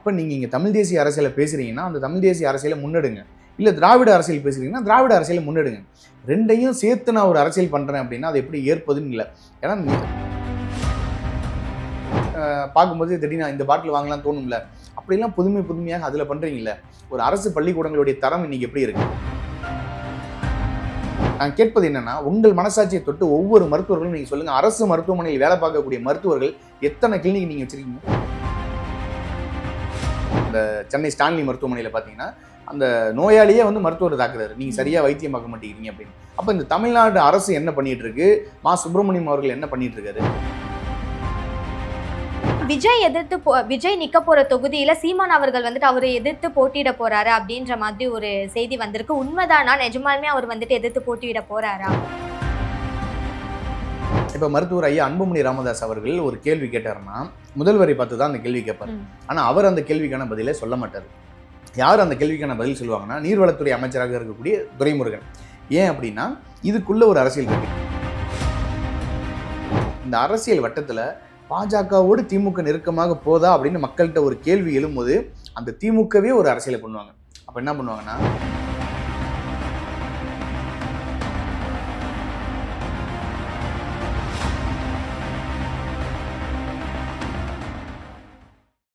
அப்போ நீங்கள் இங்கே தமிழ் தேசிய அரசியலை பேசுகிறீங்கன்னா அந்த தமிழ் தேசிய அரசியலை முன்னெடுங்க. இல்லை திராவிட அரசியல் பேசுகிறீங்கன்னா திராவிட அரசியலை முன்னெடுங்க. ரெண்டையும் சேர்த்து நான் ஒரு அரசியல் பண்ணுறேன் அப்படின்னா அது எப்படி ஏற்பதுன்னு இல்லை. ஏன்னா பார்க்கும்போது திடீர்னு இந்த பாட்டில் வாங்கலாம் தோணும்ல. அப்படிலாம் புதுமை புதுமையாக அதில் பண்ணுறீங்கல்ல ஒரு அரசு பள்ளிக்கூடங்களுடைய தரம் இன்னைக்கு எப்படி இருக்கு? நான் கேட்பது என்னன்னா உங்கள் மனசாட்சியை தொட்டு ஒவ்வொரு மருத்துவர்களும் நீங்கள் சொல்லுங்கள் அரசு மருத்துவமனையில் வேலை பார்க்கக்கூடிய மருத்துவர்கள் எத்தனை கிளினிக் நீங்கள் வச்சிருக்கீங்க? இந்த சென்னை ஸ்டான்லி மருத்துவமனையில் பார்த்தீங்கன்னா அந்த நோயாளியே வந்து மருத்துவர் தாக்குறாரு. நீங்க சரியா வைத்தியம் பார்க்க மாட்டேங்கிறீங்க அப்படின்னு. அப்போ இந்த தமிழ்நாடு அரசு என்ன பண்ணிட்டு இருக்கு மா சுப்பிரமணியம் அவர்கள் என்ன பண்ணிட்டு இருக்காரு விஜய் எதிர்த்து போ- விஜய் நிக்க போற தொகுதியில சீமான் அவர்கள் வந்துட்டு அவரை எதிர்த்து போட்டியிட போறாரு அப்படின்ற மாதிரி ஒரு செய்தி வந்திருக்கு. உண்மைதானா? நிஜமாலுமே அவர் வந்துட்டு எதிர்த்து போட்டியிட போறாரா? இப்போ மருத்துவர் ஐயா அன்புமணி ராமதாஸ் அவர்கள் ஒரு கேள்வி கேட்டாருன்னா முதல்வரை பார்த்து தான் அந்த கேள்வி கேட்பார். ஆனால் அவர் அந்த கேள்விக்கான பதிலை சொல்ல மாட்டார். யார் அந்த கேள்விக்கான பதில் சொல்லுவாங்கன்னா நீர்வளத்துறை அமைச்சராக இருக்கக்கூடிய துரைமுருகன். ஏன் அப்படின்னா இதுக்குள்ள ஒரு அரசியல் இருக்கு. இந்த அரசியல் வட்டத்தில் பாஜகவோடு திமுக நெருக்கமாக போதா அப்படின்னு மக்கள்கிட்ட ஒரு கேள்வி எழும்போது அந்த திமுகவே ஒரு அரசியலை பண்ணுவாங்க. அப்போ என்ன பண்ணுவாங்கன்னா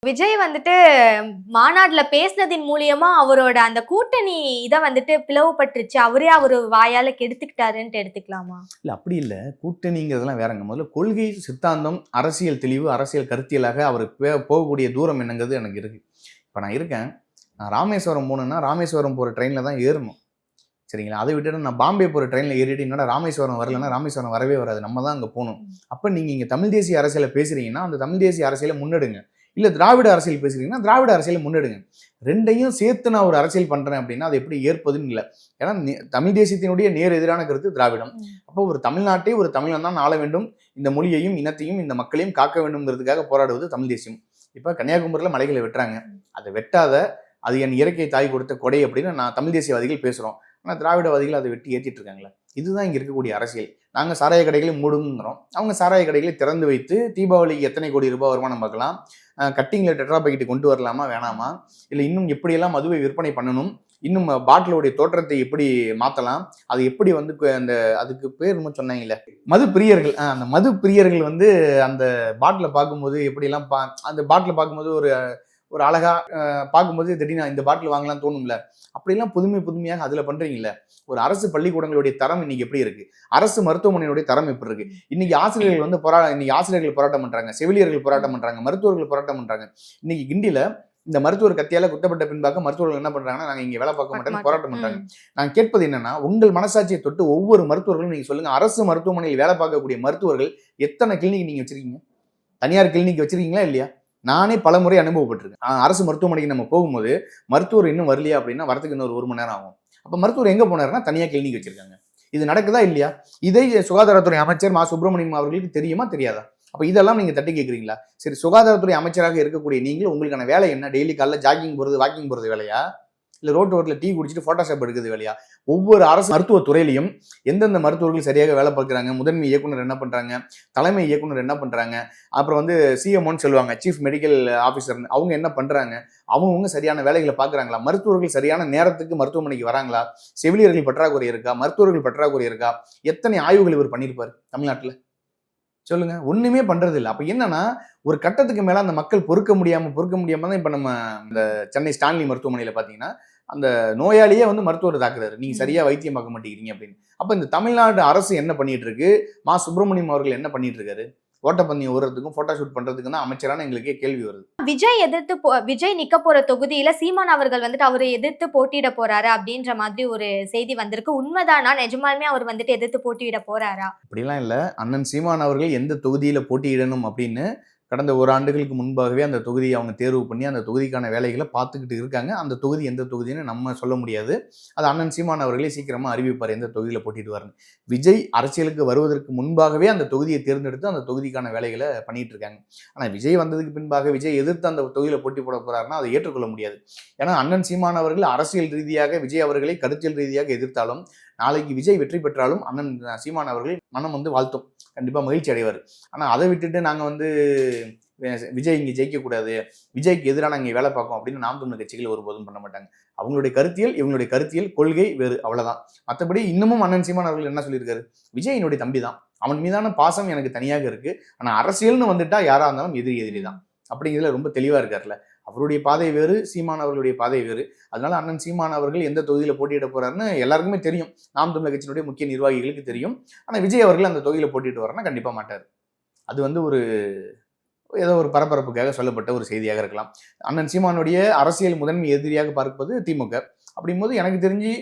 விஜய் வந்துட்டு மாநாடுல பேசினதின் மூலியமா அவரோட அந்த கூட்டணி இதை வந்துட்டு பிளவுபட்டுருச்சு. அவரே அவர் வாயால கெடுத்துக்கிட்டாருன்ட்டு எடுத்துக்கலாமா? இல்லை அப்படி இல்லை. கூட்டணிங்கிறதெல்லாம் வேறங்க. முதல்ல கொள்கை சித்தாந்தம் அரசியல் தெளிவு அரசியல் கருத்தியலாக அவர் பே- போகக்கூடிய தூரம் என்னங்கிறது எனக்கு இருக்கு. இப்போ நான் இருக்கேன். நான் ராமேஸ்வரம் போகணுன்னா ராமேஸ்வரம் போகிற ட்ரெயினில் தான் ஏறணும். சரிங்களா? அதை விட்டுட்டு நான் பாம்பே போகிற ட்ரெயினில் ஏறிட்டு என்னடா ராமேஸ்வரம் வரலன்னா ராமேஸ்வரம் வரவே வராது. நம்ம தான் அங்கே போகணும். அப்போ நீங்கள் இங்கே தமிழ் தேசிய அரசியலை பேசுகிறீங்கன்னா அந்த தமிழ் தேசிய அரசியலை முன்னெடுங்க. இல்லை திராவிட அரசியல் பேசுகிறீங்கன்னா திராவிட அரசியலை முன்னெடுங்க. ரெண்டையும் சேர்த்து நான் ஒரு அரசியல் பண்ணுறேன் அப்படின்னா அது எப்படி ஏற்பதுன்னு இல்லை. ஏன்னா தமிழ் தேசியத்தினுடைய நேர் எதிரான கருத்து திராவிடம். அப்போ ஒரு தமிழ்நாட்டை ஒரு தமிழன் தான் ஆள வேண்டும். இந்த மொழியையும் இனத்தையும் இந்த மக்களையும் காக்க வேண்டும்ங்கிறதுக்காக போராடுவது தமிழ் தேசியம். இப்போ கன்னியாகுமரியில் மலைகளை வெட்டுறாங்க. அதை வெட்டாத அது என் இயற்கை தாய் கொடுத்த கொடை அப்படின்னு நான் தமிழ் தேசியவாதிகள் பேசுகிறோம் ஆனால் திராவிடவாதிகள் அதை வெட்டி ஏற்றிட்டு இருக்காங்களே இதுதான் இங்கே இருக்கக்கூடிய அரசியல். நாங்கள் சாராய கடைகளை மூடுங்கிறோம். அவங்க சாராய கடைகளை திறந்து வைத்து தீபாவளிக்கு எத்தனை கோடி ரூபாய் வருமானம் பார்க்கலாம். கட்டிங்கில் டெட்ரா பாக்கெட்டு கொண்டு வரலாமா வேணாமா? இல்லை இன்னும் எப்படியெல்லாம் மதுவை விற்பனை பண்ணணும்? இன்னும் பாட்டிலோடைய தோற்றத்தை எப்படி மாற்றலாம் அது எப்படி வந்து அந்த அதுக்கு பேர் சொன்னாங்கல்ல. மது பிரியர்கள் அந்த மது பிரியர்கள் வந்து அந்த பாட்டிலை பார்க்கும்போது எப்படிலாம் பா அந்த பாட்டிலை பார்க்கும்போது ஒரு ஒரு அழகா அஹ், பார்க்கும்போது திடீர்னு இந்த பாட்டில் வாங்கலாம் தோணும்ல. அப்படிலாம் புதுமை புதுமையாக அதில் பண்றீங்கல்ல. ஒரு அரசு பள்ளிக்கூடங்களுடைய தரம் இன்னைக்கு எப்படி இருக்கு? அரசு மருத்துவமனையுடைய தரம் எப்படி இருக்கு? இன்னைக்கு ஆசிரியர்கள் வந்து போரா இன்னைக்கு ஆசிரியர்கள் போராட்டம் பண்றாங்க செவிலியர்கள் போராட்டம் பண்றாங்க மருத்துவர்கள் போராட்டம் பண்றாங்க. இன்னைக்கு கிண்டில இந்த மருத்துவர் கத்தியால குத்தப்பட்ட பின்பாக மருத்துவர்கள் என்ன பண்றாங்கன்னா நாங்க இங்க வேலை பார்க்க மாட்டோம் போராட்டம் பண்றாங்க. நான் கேட்பது என்னன்னா உங்கள் மனசாட்சியை தொட்டு ஒவ்வொரு மருத்துவர்களும் நீங்க சொல்லுங்க அரசு மருத்துவமனையில் வேலை பார்க்கக்கூடிய மருத்துவர்கள் எத்தனை கிளினிக் நீங்க வச்சிருக்கீங்க? தனியார் கிளினிக் வச்சிருக்கீங்களா இல்லையா? நானே பல முறை அனுபவப்பட்டிருக்கேன். அரசு மருத்துவமனைக்கு நம்ம போகும்போது மருத்துவர் இன்னும் வரலையா அப்படின்னா வரதுக்கு இன்னொரு ஒரு மணி நேரம் ஆகும். அப்போ மருத்துவர் எங்கே போனாருன்னா தனியாக கிளினிக் வச்சிருக்காங்க. இது நடக்குதா இல்லையா? இதை சுகாதாரத்துறை அமைச்சர் மா. சுப்பிரமணியம் அவர்களுக்கு தெரியுமா தெரியாதா? அப்போ இதெல்லாம் நீங்கள் தட்டி கேட்குறீங்களா சரி சுகாதாரத்துறை அமைச்சராக இருக்கக்கூடிய நீங்கள் உங்களுக்கான வேலை என்ன? டெய்லி காலைல ஜாகிங் போகிறது வாக்கிங் போகிறது வேலையா? இல்லை ரோட்டு ரோட்டில் டீ குடிச்சிட்டு ஃபோட்டோஷாப் எடுக்கிறது வேலையா? ஒவ்வொரு அரசு மருத்துவ துறையிலையும் எந்தெந்த மருத்துவர்கள் சரியாக வேலை பார்க்குறாங்க? முதன்மை இயக்குனர் என்ன பண்ணுறாங்க தலைமை இயக்குனர் என்ன பண்ணுறாங்க அப்புறம் வந்து சிஎம்ஓன்னு சொல்லுவாங்க சீஃப் மெடிக்கல் ஆஃபீஸர் அவங்க என்ன பண்ணுறாங்க அவங்கவுங்க சரியான வேலைகளை பார்க்குறாங்களா? மருத்துவர்கள் சரியான நேரத்துக்கு மருத்துவமனைக்கு வராங்களா? செவிலியர்கள் பற்றாக்குறை இருக்கா? மருத்துவர்கள் பற்றாக்குறை இருக்கா? எத்தனை ஆய்வுகள் இவர் பண்ணியிருப்பார் தமிழ்நாட்டில்? சொல்லுங்க. ஒண்ணுமே பண்றது இல்லை அப்ப என்னன்னா ஒரு கட்டத்துக்கு மேல அந்த மக்கள் பொறுக்க முடியாம பொறுக்க முடியாம தான் இப்ப நம்ம இந்த சென்னை ஸ்டான்லி மருத்துவமனையில பாத்தீங்கன்னா அந்த நோயாளியே வந்து மருத்துவர் தாக்குறாரு. நீங்க சரியா வைத்தியம் பார்க்க மாட்டேங்கிறீங்க அப்படின்னு. அப்ப இந்த தமிழ்நாடு அரசு என்ன பண்ணிட்டு இருக்கு? மா. சுப்பிரமணியம் அவர்கள் என்ன பண்ணிட்டு இருக்காரு? ஓட்டப்பந்தயம் ஓடுறதுக்கும் போட்டோ ஷூட் பண்றதுக்கும் தான் அமைச்சரான எங்களுக்கே கேள்வி வருது. விஜய் எதிர்த்து விஜய் நிக்க போற தொகுதியில சீமான் அவர்கள் வந்துட்டு அவரை எதிர்த்து போட்டியிட போறாரு அப்படின்ற மாதிரி ஒரு செய்தி வந்திருக்கு. உண்மைதானா. நிஜமாலுமே அவர் வந்துட்டு எதிர்த்து போட்டியிட போறாரா? அப்படிலாம் இல்லை. அண்ணன் சீமான் அவர்கள் எந்த தொகுதியில போட்டியிடணும் அப்படின்னு கடந்த ஒரு ஆண்டுகளுக்கு முன்பாகவே அந்த தொகுதியை அவங்க தேர்வு பண்ணி அந்த தொகுதிக்கான வேலைகளை பார்த்துக்கிட்டு இருக்காங்க. அந்த தொகுதி எந்த தொகுதின்னு நம்ம சொல்ல முடியாது. அது அண்ணன் சீமான் அவர்களே சீக்கிரமாக அறிவிப்பார் எந்த தொகுதியில் போட்டியிடுவார்னு விஜய் அரசியலுக்கு வருவதற்கு முன்பாகவே அந்த தொகுதியை தேர்ந்தெடுத்து அந்த தொகுதிக்கான வேலைகளை பண்ணிட்டு இருக்காங்க. ஆனால் விஜய் வந்ததுக்கு பின்பாக விஜய் எதிர்த்து அந்த தொகுதியில் போட்டி போட போறாருன்னா அதை ஏற்றுக்கொள்ள முடியாது. ஏன்னா அண்ணன் சீமான் அவர்கள் அரசியல் ரீதியாக விஜய் அவர்களை கருத்தியல் ரீதியாக எதிர்த்தாலும் நாளைக்கு விஜய் வெற்றி பெற்றாலும் அண்ணன் சீமான் அவர்கள் மனம் வந்து வாழ்த்தும். கண்டிப்பாக மகிழ்ச்சி அடைவார். ஆனால் அதை விட்டுட்டு நாங்கள் வந்து விஜய் இங்கே ஜெயிக்கக்கூடாது விஜய்க்கு எதிரான இங்கே வேலை பார்க்கோம் அப்படின்னு நாம் தமிழ் கட்சிகள் ஒருபோதும் பண்ண மாட்டாங்க. அவங்களுடைய கருத்தியல் இவங்களுடைய கருத்தியல் கொள்கை வேறு அவ்வளோதான் மற்றபடி இன்னமும் அண்ணன் சீமான் அவர்கள் என்ன சொல்லியிருக்காரு? விஜய் என்னுடைய தம்பி தான். அவன் மீதான பாசம் எனக்கு தனியாக இருக்குது ஆனால் அரசியல்னு வந்துட்டா யாராக இருந்தாலும் எதிரி எதிரி தான் அப்படிங்கிறதுல ரொம்ப தெளிவாக இருக்கார்ல அவருடைய பாதை வேறு சீமான் அவர்களுடைய பாதை வேறு. அதனால அண்ணன் சீமான் அவர்கள் எந்த தொகுதியில் போட்டியிட போறாருன்னு எல்லாருக்குமே தெரியும். நாம் தமிழர் கட்சியினுடைய முக்கிய நிர்வாகிகளுக்கு தெரியும். ஆனால் விஜய் அவர்கள் அந்த தொகுதியில் போட்டிட்டு வர்றனா கண்டிப்பாக மாட்டார். அது வந்து ஒரு ஏதோ ஒரு பரபரப்புக்காக சொல்லப்பட்ட ஒரு செய்தியாக இருக்கலாம். அண்ணன் சீமானுடைய அரசியல் முதன்மை எதிரியாக பார்ப்பது திமுக அப்படிங்கும்போது எனக்கு தெரிஞ்சு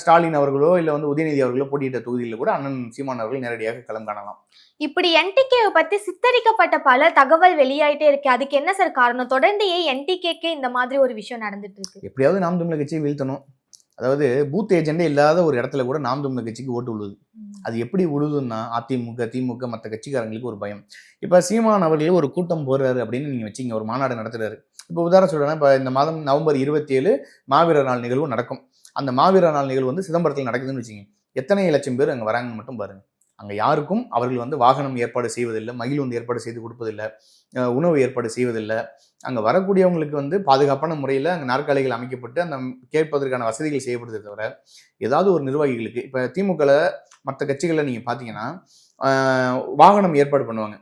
ஸ்டாலின் அவர்களோ இல்லை வந்து உதயநிதி அவர்களோ போட்டியிட்ட தொகுதியில் கூட அண்ணன் சீமான் அவர்கள் நேரடியாக களம் காணலாம். இப்படி என்டிகேவை பத்தி சித்தரிக்கப்பட்ட பல தகவல் வெளியாயிட்டே இருக்கு. அதுக்கு என்ன சார் காரணம்? தொடர்ந்து ஏன் என்டிகேக்கு இந்த மாதிரி ஒரு விஷயம் நடந்துட்டு இருக்கு? எப்படியாவது நாம் தமிழர் கட்சியை வீழ்த்தணும். அதாவது பூத் ஏஜெண்டே இல்லாத ஒரு இடத்துல கூட நாம் தமிழர் கட்சிக்கு ஓட்டு விழுது அது எப்படி விழுதுன்னா அதிமுக திமுக மற்ற கட்சிக்காரங்களுக்கு ஒரு பயம். இப்போ சீமான் அவர்களே ஒரு கூட்டம் போடுறாரு அப்படின்னு நீங்கள் வச்சிங்க. ஒரு மாநாடு நடத்துறாரு. இப்போ உதாரணம் சொல்கிறேன்னா இப்போ இந்த மாதம் நவம்பர் இருபத்தி ஏழு மாவீரர் நாள் நிகழ்வு நடக்கும். அந்த மாவீரர் நாள் நிகழ்வு வந்து சிதம்பரத்தில் நடக்குதுன்னு வச்சுங்க எத்தனை லட்சம் பேர் அங்கே வராங்கன்னு மட்டும் பாருங்கள் அங்கே யாருக்கும் அவர்கள் வந்து வாகனம் ஏற்பாடு செய்வதில்லை மகிழ்வுந்து ஏற்பாடு செய்து கொடுப்பதில்லை உணவு ஏற்பாடு செய்வதில்லை. அங்கே வரக்கூடியவங்களுக்கு வந்து பாதுகாப்பான முறையில் அங்கே நாற்காலிகள் அமைக்கப்பட்டு அந்த கேட்பதற்கான வசதிகள் செய்யப்படுதே தவிர ஏதாவது ஒரு நிர்வாகிகளுக்கு இப்போ திமுகவில் மற்ற கட்சிகளில் நீங்கள் பார்த்தீங்கன்னா வாகனம் ஏற்பாடு பண்ணுவாங்க.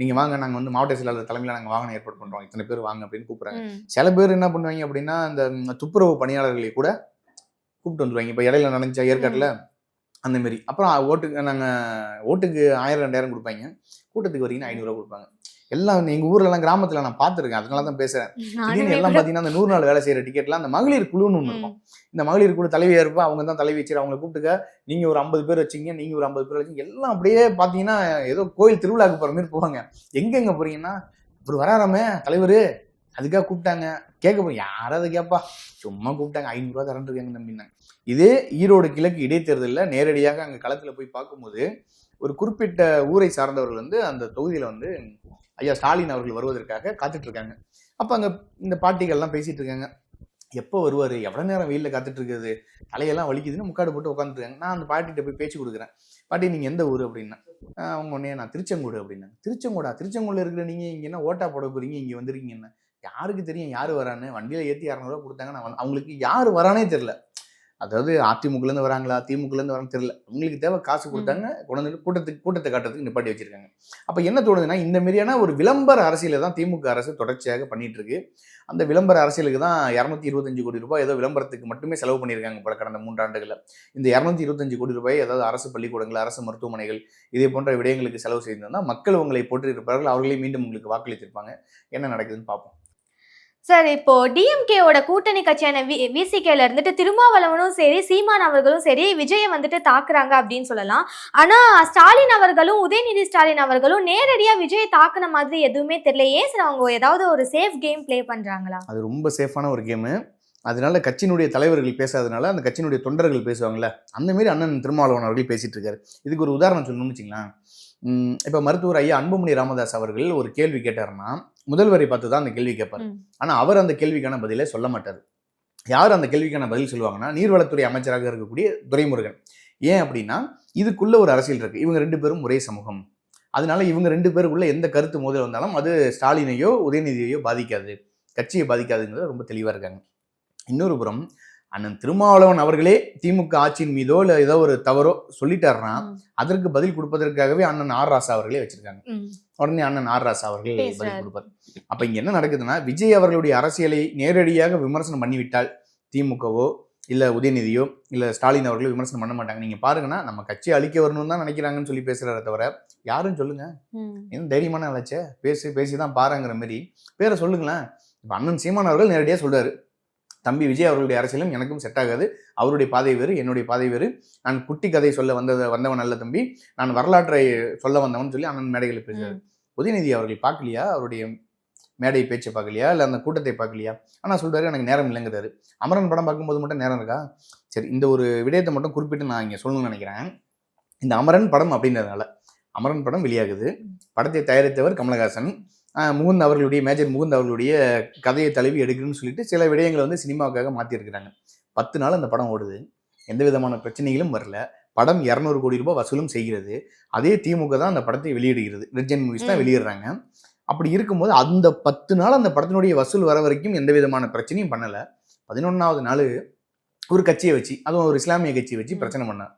நீங்கள் வாங்க நாங்கள் வந்து மாவட்ட செயலாளர் தலைமையில் நாங்கள் வாகனம் ஏற்பாடு பண்ணுறோம் இத்தனை பேர் வாங்க அப்படின்னு கூப்பிட்றாங்க. சில பேர் என்ன பண்ணுவாங்க அப்படின்னா அந்த துப்புரவு பணியாளர்களை கூட கூப்பிட்டு வந்துருவாங்க. இப்போ இடையில நடந்துச்சா ஏற்காட்டில் அந்த மாதிரி அப்புறம் ஓட்டுக்கு நாங்கள் ஓட்டுக்கு ஆயிரம் ரெண்டாயிரம் கொடுப்பாங்க. கூட்டத்துக்கு வரீங்கன்னா ஐநூறுரூவா கொடுப்பாங்க. எல்லாம் எங்கள் ஊர்லலாம் கிராமத்தில் நான் பார்த்துருக்கேன். அதனால தான் பேசுகிறேன் திடீர்னு எல்லாம் பார்த்தீங்கன்னா அந்த நூறு நாள் வேலை செய்கிற டிக்கெட்லாம் அந்த மகளிர் குழுன்னு ஒன்று இருக்கும். இந்த மகளிர் குழு தலைவியா இருப்பா அவங்க தான் தலைவி வச்சு அவங்களை கூப்பிட்டுக்க நீங்க ஒரு ஐம்பது பேர் வச்சீங்க நீங்க ஒரு ஐம்பது பேர் வச்சீங்க. எல்லாம் அப்படியே பாத்தீங்கன்னா ஏதோ கோயில் திருவிழாக்கு போற மாதிரி போவாங்க. எங்க எங்க போறீங்கன்னா இப்படி வராராமே தலைவர். அதுக்காக கூப்பிட்டாங்க. கேட்க போய் யாராவது கேப்பா? சும்மா கூப்பிட்டாங்க. ஐநூறுரூவா தரண்டு இருக்காங்க தம்பின்னாங்க இதே ஈரோடு கிழக்கு இடைத்தேர்தலில் நேரடியாக அங்கே களத்தில் போய் பார்க்கும்போது ஒரு குறிப்பிட்ட ஊரை சார்ந்தவர்கள் வந்து அந்த தொகுதியில் வந்து ஐயா ஸ்டாலின் அவர்கள் வருவதற்காக காத்துட்டு இருக்காங்க அப்போ அங்கே இந்த பாட்டிகள்லாம் பேசிட்டு இருக்காங்க எப்போ வருவார்? எவ்வளோ நேரம் வெயிலில் காத்துட்டு இருக்குது தலையெல்லாம் வலிக்குதுன்னு முக்காடு போட்டு உட்காந்துருக்காங்க நான் அந்த பாட்டிகிட்ட போய் பேச்சு கொடுக்குறேன். பாட்டி நீங்கள் எந்த ஊர்? அப்படின்னா அவங்க உடனே நான் திருச்செங்கோடு அப்படின்னாங்க. திருச்செங்கோடா? திருச்செங்கோடில் இருக்கிற நீங்கள் இங்கே என்ன ஓட்டா போட போகிறீங்க இங்கே வந்திருக்கீங்க என்ன யாருக்கு தெரியும்? யார் வரான்னு? வண்டியில் ஏற்றி இரநூறுவா கொடுத்தாங்க. நான் அவங்களுக்கு யார் வரானே தெரில அதாவது அதிமுகலேருந்து வராங்களா? திமுகலேருந்து வரான்னு தெரியல. அவங்களுக்கு தேவை காசு கொடுத்தாங்க. கொண்டு கூட்டத்துக்கு கூட்டத்தை காட்டுறதுக்கு நிப்பாட்டி வச்சிருக்காங்க. அப்போ என்ன தோணுதுன்னா இந்த மாதிரியான ஒரு விளம்பர அரசியலை தான் திமுக அரசு தொடர்ச்சியாக பண்ணிட்டு இருக்கு அந்த விளம்பர அரசியலுக்கு தான் இரநூத்தி இருபத்தஞ்சு கோடி ரூபாய் ஏதோ விளம்பரத்துக்கு மட்டுமே செலவு பண்ணியிருக்காங்க போல கடந்த மூன்றாண்டுகளில் இந்த இரநூத்தி இருபத்தஞ்சு கோடி ரூபாய் ஏதாவது அரசு பள்ளிக்கூடங்கள் அரசு மருத்துவமனைகள் இதே போன்ற விடயங்களுக்கு செலவு செய்திருந்தா மக்கள் உங்களை போற்றி இருப்பார்கள் அவர்களே மீண்டும் உங்களுக்கு வாக்களித்திருப்பாங்க. என்ன நடக்குதுன்னு பார்ப்போம். சார் இப்போ டிஎம்கேவோட கூட்டணி கட்சியான வி விசிகேல இருந்துட்டு திருமாவளவனும் சரி சீமான் அவர்களும் சரி விஜயை வந்துட்டு தாக்குறாங்க அப்படின்னு சொல்லலாம். ஆனா ஸ்டாலின் அவர்களும் உதயநிதி ஸ்டாலின் அவர்களும் நேரடியா விஜயை தாக்குன மாதிரி எதுவுமே தெரியல. ஏன் சார் அவங்க ஏதாவது ஒரு சேஃப் கேம் ப்ளே பண்றாங்களா? அது ரொம்ப சேஃபான ஒரு கேமு அதனால கட்சியினுடைய தலைவர்கள் பேசாதனால அந்த கட்சியினுடைய தொண்டர்கள் பேசுவாங்கல்ல அந்த மாதிரி அண்ணன் திருமாவளவன் அவர்கள் பேசிட்டு இருக்காரு. இதுக்கு ஒரு உதாரணம் சொல்லணும்னு வச்சுங்களேன் இப்போ மருத்துவர் ஐயா அன்புமணி ராமதாஸ் அவர்கள் ஒரு கேள்வி கேட்டாருன்னா முதல்வரை பார்த்து தான் அந்த கேள்வி கேட்பார். ம். ஆனா அவர் அந்த கேள்விக்கான பதிலை சொல்ல மாட்டார். யார் அந்த கேள்விக்கான பதில் சொல்லுவாங்கன்னா நீர்வளத்துறை அமைச்சராக இருக்கக்கூடிய துரைமுருகன். ஏன் அப்படின்னா இதுக்குள்ள ஒரு அரசியல் இருக்கு. இவங்க ரெண்டு பேரும் ஒரே சமூகம். அதனால இவங்க ரெண்டு பேருக்குள்ள எந்த கருத்து மோதல் வந்தாலும் அது ஸ்டாலினையோ உதயநிதியையோ பாதிக்காது. கட்சியை பாதிக்காதுங்கிறது ரொம்ப தெளிவா இருக்காங்க. இன்னொரு புறம் அண்ணன் திருமாவளவன் அவர்களே திமுக ஆட்சியின் மீதோ இல்ல ஏதோ ஒரு தவறோ சொல்லிட்டாருன்னா. அதற்கு பதில் கொடுப்பதற்காகவே அண்ணன் ஆர் ராசா அவர்களே வச்சிருக்காங்க. உடனே அண்ணன் ஆர் ராசா அவர்கள் பதில். கொடுப்பார் அப்ப இங்க என்ன நடக்குதுன்னா விஜய் அவர்களுடைய அரசியலை நேரடியாக விமர்சனம் பண்ணிவிட்டால் திமுகவோ இல்ல உதயநிதியோ இல்ல ஸ்டாலின் அவர்களோ விமர்சனம் பண்ண மாட்டாங்க நீங்க பாருங்கன்னா நம்ம கட்சியை அழிக்க வரணும்னு தான் நினைக்கிறாங்கன்னு சொல்லி பேசுறாரே தவிர யாரும் சொல்லுங்க. என்ன தைரியமான ஆளாச்சே பேசி பேசி தான் பாருங்கிற மாதிரி பேரை சொல்லுங்களேன் இப்போ அண்ணன் சீமான் அவர்கள் நேரடியாக சொல்றாரு தம்பி விஜய் அவர்களுடைய அரசியலும் எனக்கும் செட் ஆகாது. அவருடைய பாதை வேறு என்னுடைய பாதை வேறு. நான் குட்டி கதை சொல்ல வந்தது வந்தவன் அல்ல தம்பி. நான் வரலாற்றை சொல்ல வந்தவன் சொல்லி அண்ணன் மேடைகளில் பேசுறாரு ம். உதயநிதி அவர்கள் பார்க்கலையா? அவருடைய மேடை பேச்சை பார்க்கலையா? இல்லை அந்த கூட்டத்தை பார்க்கலையா? ஆனால் சொல்றாரு எனக்கு நேரம் இல்லைங்கிறாரு. அமரன் படம் பார்க்கும்போது மட்டும் நேரம் இருக்கா? சரி இந்த ஒரு விடயத்தை மட்டும் குறிப்பிட்டு நான் இங்கே சொல்லணும்னு நினைக்கிறேன். இந்த அமரன் படம் அப்படின்றதுனால அமரன் படம் வெளியாகுது. படத்தை தயாரித்தவர் கமலஹாசன். முகுந்த் அவர்களுடைய மேஜர் முகுந்த் அவர்களுடைய கதையை தழுவி எடுக்கணும்னு சொல்லிட்டு சில விடயங்களை வந்து சினிமாவுக்காக மாற்றிருக்கிறாங்க பத்து நாள் அந்த படம் ஓடுது. எந்த விதமான பிரச்சனைகளும் வரல. படம் இரநூறு கோடி ரூபாய் வசூலும் செய்கிறது. அதே திமுக தான் அந்த படத்தை வெளியிடுகிறது. ரெட்ஜன் மூவிஸ் தான். வெளியிடுறாங்க. அப்படி இருக்கும்போது அந்த பத்து நாள் அந்த படத்தினுடைய வசூல் வர வரைக்கும் எந்த விதமான பிரச்சனையும் பண்ணலை. பதினொன்றாவது நாள் ஒரு கட்சியை வச்சு அதுவும் ஒரு இஸ்லாமிய கட்சியை வச்சு. பிரச்சனை பண்ணார்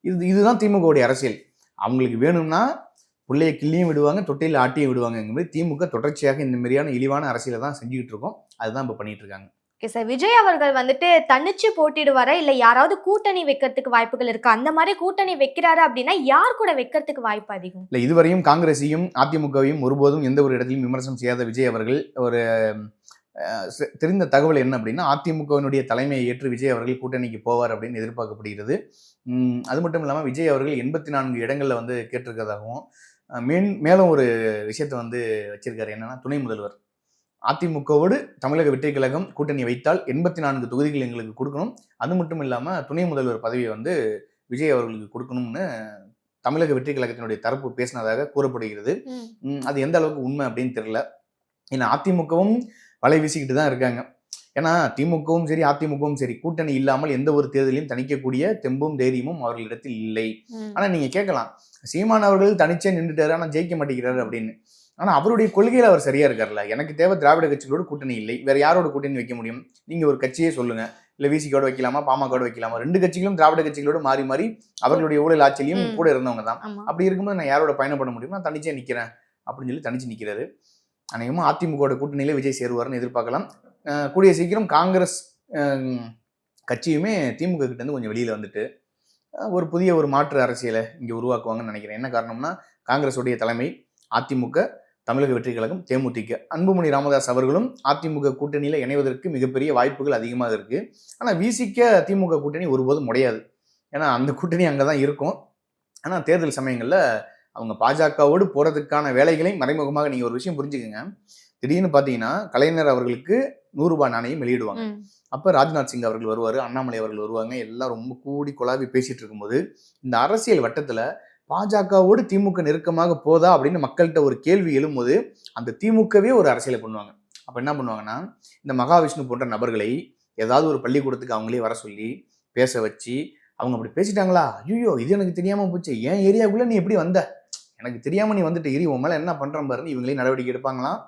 இது இதுதான் திமுகவுடைய அரசியல். அவங்களுக்கு வேணும்னா பிள்ளைய கிள்ளியும் விடுவாங்க தொட்டையில் ஆட்டியும் விடுவாங்க திமுக தொடர்ச்சியாக இந்த மாதிரியான இழிவான அரசியலை தான் செஞ்சுக்கிட்டு இருக்கோம். அதுதான் இப்போ பண்ணிட்டு இருக்காங்க. ஓகே சார் விஜய் அவர்கள் வந்துட்டு தனிச்சு போட்டிடுவாரா? இல்ல யாராவது கூட்டணி வைக்கிறதுக்கு வாய்ப்புகள் இருக்கு? அந்த மாதிரி கூட்டணி வைக்கிறாரு அப்படின்னா யார் கூட வைக்கிறதுக்கு வாய்ப்பு அதிகம்? இல்லை இதுவரையும் காங்கிரஸையும் அதிமுகவையும் ஒருபோதும் எந்த ஒரு இடத்திலும் விமர்சனம் செய்யாத விஜய் அவர்கள் ஒரு தெரிந்த தகவல் என்ன அப்படின்னா அதிமுகவினுடைய தலைமையை ஏற்று விஜய் அவர்கள் கூட்டணிக்கு போவார் அப்படின்னு எதிர்பார்க்கப்படுகிறது. அது மட்டும் இல்லாமல் விஜய் அவர்கள் எண்பத்தி நான்கு இடங்களில் வந்து கேட்டிருக்கிறதாகவும் மேன் மேலும் ஒரு விஷயத்தை வந்து வச்சிருக்காரு. என்னன்னா துணை முதல்வர். அதிமுகவோடு தமிழக வெற்றி கழகம் கூட்டணி வைத்தால் எண்பத்தி நான்கு தொகுதிகள் எங்களுக்கு கொடுக்கணும். அது மட்டும் இல்லாமல் துணை முதல்வர் பதவியை வந்து விஜய் அவர்களுக்கு கொடுக்கணும்னு தமிழக வெற்றி கழகத்தினுடைய தரப்பு பேசினதாக கூறப்படுகிறது. அது எந்த அளவுக்கு உண்மை அப்படின்னு தெரியல. ஏன்னா அதிமுகவும் வலை வீசிக்கிட்டு தான் இருக்காங்க. ஏன்னா திமுகவும் சரி அதிமுகவும் சரி கூட்டணி இல்லாமல் எந்த ஒரு தேர்தலையும் தணிக்கக்கூடிய தெம்பும் தைரியமும் அவர்களிடத்தில் இல்லை. ஆனா நீங்க கேட்கலாம் சீமான் அவர்கள் தனிச்சே நின்றுட்டாரு ஆனா ஜெயிக்க மாட்டேங்கிறாரு அப்படின்னு. ஆனா அவருடைய கொள்கையில அவர் சரியா இருக்கார்ல எனக்கு தேவை திராவிட கட்சிகளோட கூட்டணி இல்லை. வேற யாரோட கூட்டணி வைக்க முடியும்? நீங்க ஒரு கட்சியே சொல்லுங்க. இல்ல விசிகோட வைக்கலாமா பாமகோட வைக்கலாமா? ரெண்டு கட்சிகளும் திராவிட கட்சிகளோட மாறி மாறி அவர்களுடைய ஊழல் ஆட்சியிலையும். கூட இருந்தவங்க தான். அப்படி இருக்கும்போது நான் யாரோட பயணம் பண்ண முடியும் நான் தனிச்சே நிக்கிறேன் அப்படின்னு சொல்லி தனிச்சு நிக்கிறாரு. அநேகமா அதிமுகவோட கூட்டணியில விஜய் சேருவார்னு எதிர்பார்க்கலாம். கூடிய சீக்கிரம் காங்கிரஸ் கட்சியுமே திமுக கிட்டேருந்து கொஞ்சம் வெளியில் வந்துட்டு ஒரு புதிய ஒரு மாற்று அரசியலை இங்கே உருவாக்குவாங்கன்னு நினைக்கிறேன். என்ன காரணம்னா காங்கிரஸுடைய தலைமை அதிமுக தமிழக வெற்றி கழகம் தேமுதிக. அன்புமணி ராமதாஸ் அவர்களும் அதிமுக கூட்டணியில் இணைவதற்கு மிகப்பெரிய வாய்ப்புகள் அதிகமாக இருக்குது ஆனால் விசிக்க திமுக கூட்டணி ஒருபோதும் முடியாது ஏன்னா அந்த கூட்டணி அங்கே தான் இருக்கும். ஆனால் தேர்தல் சமயங்களில் அவங்க பாஜகவோடு போகிறதுக்கான வேலைகளை மறைமுகமாக நீங்கள் ஒரு விஷயம் புரிஞ்சுக்கோங்க. திடீர்னு பாத்தீங்கன்னா கலைஞர் அவர்களுக்கு நூறு ரூபாய் நாணயம் வெளியிடுவாங்க. அப்ப ராஜ்நாத் சிங் அவர்கள் வருவாரு அண்ணாமலை அவர்கள் வருவாங்க எல்லாம் ரொம்ப கூடி குழாவி பேசிட்டு இருக்கும்போது இந்த அரசியல் வட்டத்துல பாஜகவோடு திமுக நெருக்கமாக போதா அப்படின்னு மக்கள்கிட்ட ஒரு கேள்வி எழும்போது அந்த திமுகவே ஒரு அரசியலை பண்ணுவாங்க. அப்ப என்ன பண்ணுவாங்கன்னா இந்த மகாவிஷ்ணு போன்ற நபர்களை ஏதாவது ஒரு பள்ளிக்கூடத்துக்கு அவங்களே வர சொல்லி பேச வச்சு அவங்க அப்படி பேசிட்டாங்களா? ஐயோ இது எனக்கு தெரியாம போச்சு. என் ஏரியாக்குள்ள நீ எப்படி வந்த? எனக்கு தெரியாம நீ வந்துட்டு. இரு உன் மேல என்ன பண்றேன் பாருன்னு இவங்களே நடவடிக்கை எடுப்பாங்களாம்.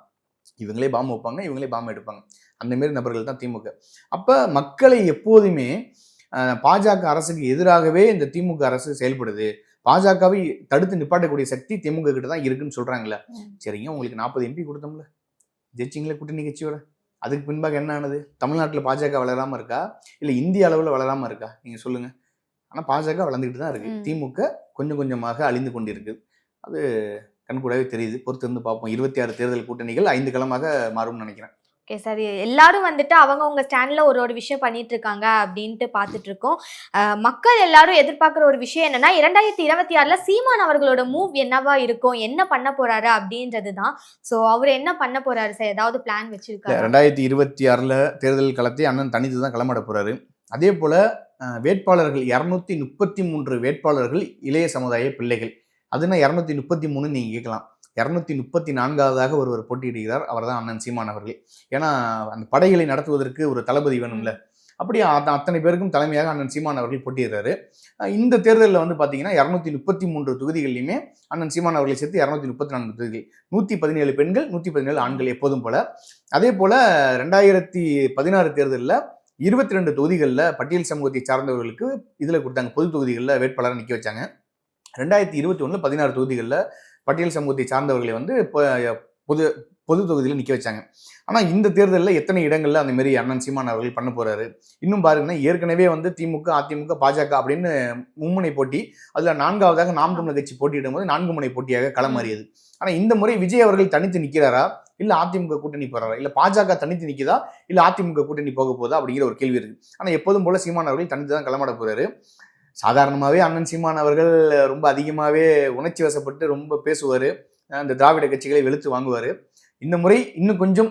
இவங்களே பாம்பு வைப்பாங்க இவங்களே பாம்பு எடுப்பாங்க. அந்த மாரி நபர்கள் தான் திமுக. அப்ப மக்களை எப்போதுமே பாஜக அரசுக்கு எதிராகவே இந்த திமுக அரசு செயல்படுது. பாஜகவை தடுத்து நிப்பாட்டக்கூடிய சக்தி திமுக கிட்ட தான் இருக்குன்னு சொல்றாங்கல்ல. ம். சரிங்க உங்களுக்கு நாற்பது எம்பி கொடுத்தோம்ல? ஜெயிச்சிங்களே கூட்டணி கட்சியோட அதுக்கு பின்பாக என்ன ஆனது? தமிழ்நாட்டில் பாஜக வளராம இருக்கா? இல்ல இந்திய அளவுல வளராம இருக்கா? நீங்க சொல்லுங்க. ஆனா பாஜக வளர்ந்துக்கிட்டு தான் இருக்கு. ம். திமுக கொஞ்சம் கொஞ்சமாக அழிந்து கொண்டிருக்கு. அது கண்கூடாவே தெரியுது. பொறுத்து இருந்து பார்ப்போம். இருபத்தி ஆறு தேர்தல் கூட்டணிகள் ஐந்து களமாக மாறும்னு நினைக்கிறேன். Okay sir. எல்லாரும் வந்துட்டு அவங்க உங்க ஸ்டாண்ட்ல ஒரு ஒரு விஷயம் பண்ணிட்டு இருக்காங்க அப்படின்ட்டு பார்த்துட்டு இருக்கோம் மக்கள் எல்லாரும் எதிர்பார்க்குற ஒரு விஷயம் என்னன்னா இரண்டாயிரத்தி இருபத்தி ஆறுல சீமான் அவர்களோட மூவ் என்னவா இருக்கும்? என்ன பண்ண போறாரு அப்படின்றது தான். ஸோ அவர் என்ன பண்ண போறாரு? சார் ஏதாவது பிளான் வச்சிருக்காரு? ரெண்டாயிரத்தி இருபத்தி ஆறுல தேர்தல் களத்தை அண்ணன் தனித்து தான் களமாட போறாரு. அதே போல வேட்பாளர்கள் இரநூத்தி முப்பத்தி மூன்று வேட்பாளர்கள் இளைய சமுதாய பிள்ளைகள். அதுனா இரநூத்தி முப்பத்தி மூணு நீங்க கேட்கலாம். இரநூத்தி முப்பத்தி நான்காவதாக ஒருவர் போட்டியிடுகிறார். அவர் தான் அண்ணன் சீமான் அவர்கள். ஏன்னா அந்த படைகளை நடத்துவதற்கு ஒரு தளபதி வேணும்ல. அப்படி அத்த- அத்தனை பேருக்கும் தலைமையாக அண்ணன் சீமான் அவர்கள் போட்டியிடுறாரு. இந்த தேர்தலில் வந்து பார்த்தீங்கன்னா இரநூத்தி முப்பத்தி மூன்று தொகுதிகளிலுமே அண்ணன் சீமான் அவர்களை சேர்த்து இரநூத்தி முப்பத்தி நான்கு தொகுதிகள். நூற்றி பதினேழு பெண்கள் நூற்றி பதினேழு ஆண்கள் எப்போதும் போல. அதே போல ரெண்டாயிரத்தி பதினாறு தேர்தலில் இருபத்தி ரெண்டு தொகுதிகளில் பட்டியல் சமூகத்தை சார்ந்தவர்களுக்கு இதில் கொடுத்தாங்க. பொது தொகுதிகளில் வேட்பாளரை நிற்க வச்சாங்க. ரெண்டாயிரத்தி இருபத்தி ஒன்றில் பதினாறு தொகுதிகளில் பட்டியல் சமூகத்தை சார்ந்தவர்களை வந்து பொது பொது தொகுதியில் நிற்க வச்சாங்க. ஆனால் இந்த தேர்தலில் எத்தனை இடங்களில் அந்த மாரி அண்ணன் சீமான் அவர்கள் பண்ண போகிறாரு இன்னும் பாருங்கன்னா ஏற்கனவே வந்து திமுக அதிமுக பாஜக அப்படின்னு மும்முனை போட்டி அதில் நான்காவதாக நாம் தமிழர் கட்சி போட்டியிடும் போது நான்கு முனை போட்டியாக களமாறியது. ஆனால் இந்த முறை விஜய் அவர்கள் தனித்து நிற்கிறாரா இல்லை அதிமுக கூட்டணி போறாரா? இல்லை பாஜக தனித்து நிற்குதா இல்லை அதிமுக கூட்டணி போக போதா அப்படிங்கிற ஒரு கேள்வி இருக்குது ஆனால் எப்போதும் போல சீமான் அவர்கள் தனித்து தான் களமாட போகிறாரு சாதாரணமாவே அண்ணன் சீமான் அவர்கள் ரொம்ப அதிகமாவே உணர்ச்சி வசப்பட்டு ரொம்ப பேசுவாரு. அந்த திராவிட கட்சிகளை வெளுத்து வாங்குவாரு. இந்த முறை இன்னும் கொஞ்சம்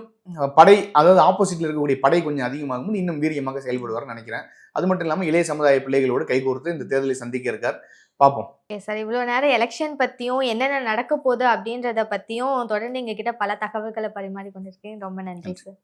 படை அதாவது ஆப்போசிட்ல இருக்கக்கூடிய படை கொஞ்சம் அதிகமாகும் இன்னும் வீரியமாக செயல்படுவார்னு நினைக்கிறேன். அது மட்டும் இல்லாம இளைய சமுதாய பிள்ளைகளோடு கைகோர்த்து இந்த தேர்தலை சந்திக்க இருக்கார். பார்ப்போம். சார் இவ்வளோ நேரம் எலெக்ஷன் பற்றியும் என்னென்ன நடக்க போகுது அப்படின்றத பற்றியும் தொடர்ந்து எங்ககிட்ட பல தகவல்களை பரிமாறி கொண்டிருக்கேன். ரொம்ப நன்றி சார்